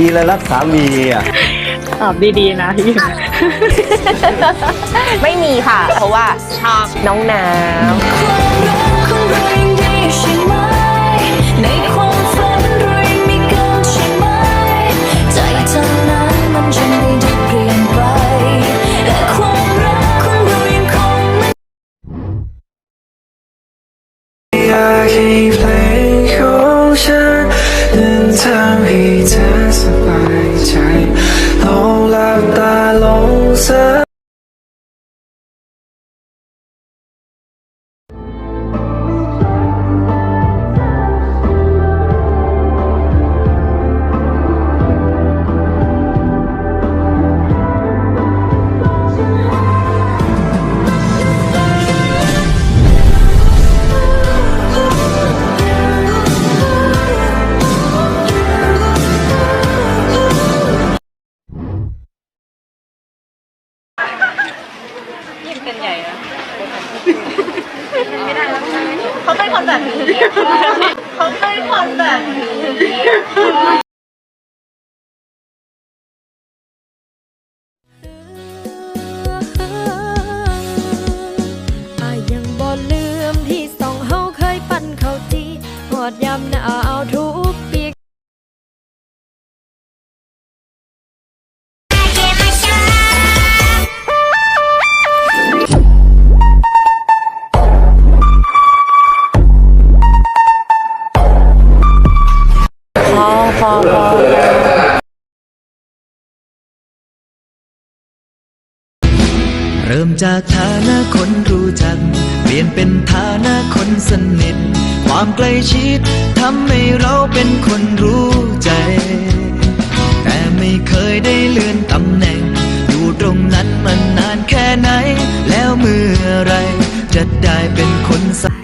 ทีละรักสามีอะตอบดีๆนะพี่ไม่มีค่ะ เพราะว่าชอบน้องน้ค กันใหญ่นะไม่ได้แล้วเขาเป็นคนแบบนี้เขาเป็นคนแบบนี้ เริ่มจากฐานะคนรู้จัก เปลี่ยนเป็นฐานะคนสนิท ความใกล้ชิดทำให้เราเป็นคนรู้ใจ แต่ไม่เคยได้เลื่อนตำแหน่ง อยู่ตรงนั้นมานนานแค่ไหน แล้วเมื่อไรจะได้เป็นคนสเ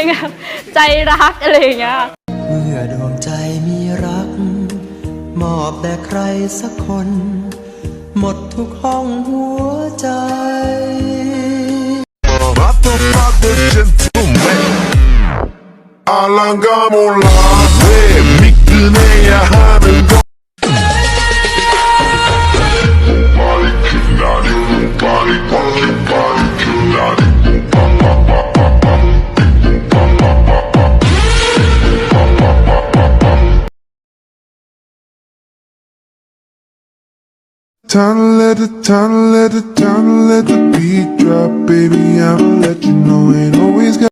งแบบใจรักอะไรอย่างเงี้ยเมื่อดวงใจมีรัก มอบแต่ใครสักคน หมดทุกห้องหัวใจ What the fuck the gentleman Time to let it, time to let it, time to let the beat drop, baby. I'ma let you know ain't always got.